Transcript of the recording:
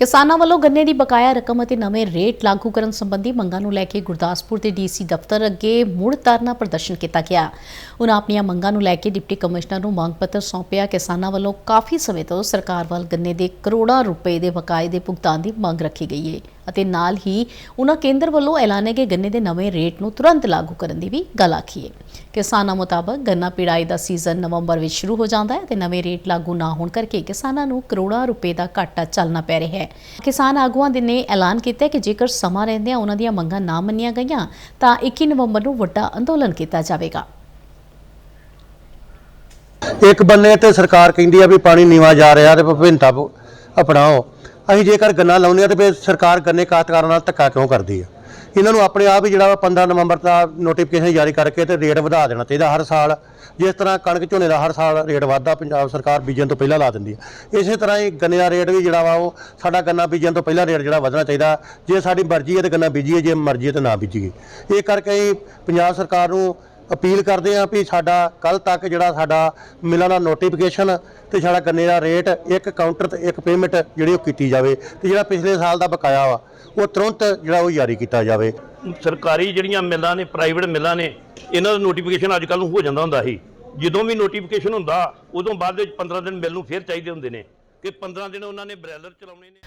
ਕਿਸਾਨਾਂ ਵੱਲੋਂ ਗੰਨੇ ਦੀ ਬਕਾਇਆ ਰਕਮ ਅਤੇ ਨਵੇਂ ਰੇਟ ਲਾਗੂ ਕਰਨ ਸੰਬੰਧੀ ਮੰਗਾਂ ਨੂੰ ਲੈ ਕੇ ਗੁਰਦਾਸਪੁਰ ਦੇ ਡੀਸੀ ਦਫ਼ਤਰ ਅੱਗੇ ਮੁੜ ਧਰਨਾ ਪ੍ਰਦਰਸ਼ਨ ਕੀਤਾ ਗਿਆ। ਉਹਨਾਂ ਆਪਣੀਆਂ ਮੰਗਾਂ ਨੂੰ ਲੈ ਕੇ ਡਿਪਟੀ ਕਮਿਸ਼ਨਰ ਨੂੰ ਮੰਗ ਪੱਤਰ ਸੌਂਪਿਆ। ਕਿਸਾਨਾਂ ਵੱਲੋਂ ਕਾਫੀ ਸਮੇਂ ਤੋਂ ਸਰਕਾਰ ਵੱਲ ਗੰਨੇ ਦੇ ਕਰੋੜਾਂ ਰੁਪਏ ਦੇ ਬਕਾਏ ਦੇ ਭੁਗਤਾਨ ਦੀ ਮੰਗ ਰੱਖੀ ਗਈ ਹੈ ਅਤੇ ਨਾਲ ਹੀ ਉਹਨਾਂ ਕੇਂਦਰ ਵੱਲੋਂ ਐਲਾਨੇ ਗਏ ਗੰਨੇ ਦੇ ਨਵੇਂ ਰੇਟ ਨੂੰ ਤੁਰੰਤ ਲਾਗੂ ਕਰਨ ਦੀ ਵੀ ਗੱਲ ਆਖੀ ਹੈ ਕਿਸਾਨਾਂ ਮੁਤਾਬਕ ਗੰਨਾ ਪਿੜਾਈ ਦਾ ਸੀਜ਼ਨ ਨਵੰਬਰ ਵਿੱਚ ਸ਼ੁਰੂ ਹੋ ਜਾਂਦਾ ਹੈ ਤੇ ਨਵੇਂ ਰੇਟ ਲਾਗੂ ਨਾ ਹੋਣ ਕਰਕੇ ਕਿਸਾਨਾਂ ਨੂੰ ਕਰੋੜਾਂ ਰੁਪਏ ਦਾ ਘਾਟਾ ਚੱਲਣਾ ਪੈ ਰਿਹਾ ਹੈ। ਕਿਸਾਨ ਆਗੂਆਂ ਨੇ ਐਲਾਨ ਕੀਤਾ ਕਿ ਜੇਕਰ ਸਮਾਂ ਰਹਿੰਦਿਆਂ ਉਹਨਾਂ ਦੀਆਂ ਮੰਗਾਂ ਨਾ ਮੰਨੀਆਂ ਗਈਆਂ, ਤਾਂ 21 ਨਵੰਬਰ ਨੂੰ ਵੱਡਾ ਅੰਦੋਲਨ ਕੀਤਾ ਜਾਵੇਗਾ। ਇੱਕ ਬੰਨੇ ਤੇ ਸਰਕਾਰ ਕਹਿੰਦੀ ਆ ਵੀ ਪਾਣੀ ਨੀਵਾ ਜਾ ਰਿਹਾ ਤੇ ਵਿਭਿੰਨਤਾ ਅਪਣਾਓ। ਅਸੀਂ ਜੇਕਰ ਗੰਨਾ ਲਾਉਂਦੇ ਆ ਤੇ ਫਿਰ ਸਰਕਾਰ ਗੰਨੇ ਕਾਸ਼ਤਕਾਰਾਂ ਨਾਲ ਧੱਕਾ ਕਿਉਂ ਕਰਦੀ ਆ? ਇਹਨਾਂ ਨੂੰ ਆਪਣੇ ਆਪ ਹੀ ਜਿਹੜਾ ਵਾ 15 ਨਵੰਬਰ ਦਾ ਨੋਟੀਫਿਕੇਸ਼ਨ ਜਾਰੀ ਕਰਕੇ ਤੇ ਰੇਟ ਵਧਾ ਦੇਣਾ ਚਾਹੀਦਾ ਹਰ ਸਾਲ। ਜਿਸ ਤਰ੍ਹਾਂ ਕਣਕ ਝੋਨੇ ਦਾ ਹਰ ਸਾਲ ਰੇਟ ਵਧਦਾ, ਪੰਜਾਬ ਸਰਕਾਰ ਬੀਜਣ ਤੋਂ ਪਹਿਲਾਂ ਲਾ ਦਿੰਦੀ ਹੈ। ਇਸੇ ਤਰ੍ਹਾਂ ਹੀ ਗੰਨੇ ਦਾ ਰੇਟ ਵੀ ਜਿਹੜਾ ਵਾ ਉਹ ਸਾਡਾ ਗੰਨਾ ਬੀਜਣ ਤੋਂ ਪਹਿਲਾਂ ਰੇਟ ਜਿਹੜਾ ਵਧਣਾ ਚਾਹੀਦਾ। ਜੇ ਸਾਡੀ ਮਰਜ਼ੀ ਹੈ ਤੇ ਗੰਨਾ ਬੀਜੀਏ, ਜੇ ਮਰਜ਼ੀ ਹੈ ਤੇ ਨਾ ਬੀਜੀਏ। ਇਹ ਕਰਕੇ ਪੰਜਾਬ ਸਰਕਾਰ ਨੂੰ ਅਪੀਲ ਕਰਦੇ ਹਾਂ ਵੀ ਸਾਡਾ ਕੱਲ ਤੱਕ ਜਿਹੜਾ ਸਾਡਾ ਮਿਲਾਂ ਦਾ ਨੋਟੀਫਿਕੇਸ਼ਨ ਤੇ ਸਾਡਾ ਗੰਨੇ ਦਾ ਰੇਟ ਇੱਕ ਕਾਊਂਟਰ ਤੇ ਇੱਕ ਪੇਮੈਂਟ ਜਿਹੜੀ ਉਹ ਕੀਤੀ ਜਾਵੇ ਤੇ ਜਿਹੜਾ ਪਿਛਲੇ ਸਾਲ ਦਾ ਬਕਾਇਆ ਵਾ, ਉਹ ਤੁਰੰਤ ਜਿਹੜਾ ਉਹ ਜਾਰੀ ਕੀਤਾ ਜਾਵੇ। ਸਰਕਾਰੀ ਜਿਹੜੀਆਂ ਮਿੱਲਾਂ ਨੇ ਪ੍ਰਾਈਵੇਟ ਮਿੱਲਾਂ ਨੇ, ਇਹਨਾਂ ਦਾ ਨੋਟੀਫਿਕੇਸ਼ਨ ਅੱਜ ਕੱਲ੍ਹ ਨੂੰ ਹੋ ਜਾਂਦਾ ਹੁੰਦਾ ਸੀ। ਜਦੋਂ ਵੀ ਨੋਟੀਫਿਕੇਸ਼ਨ ਹੁੰਦਾ, ਉਦੋਂ ਬਾਅਦ ਵਿੱਚ 15 ਦਿਨ ਮਿਲ ਨੂੰ ਫੇਰ ਚਾਹੀਦੇ ਹੁੰਦੇ ਨੇ ਕਿ 15 ਦਿਨ ਉਹਨਾਂ ਨੇ ਬ੍ਰੈਲਰ ਚਲਾਉਣੇ ਨੇ।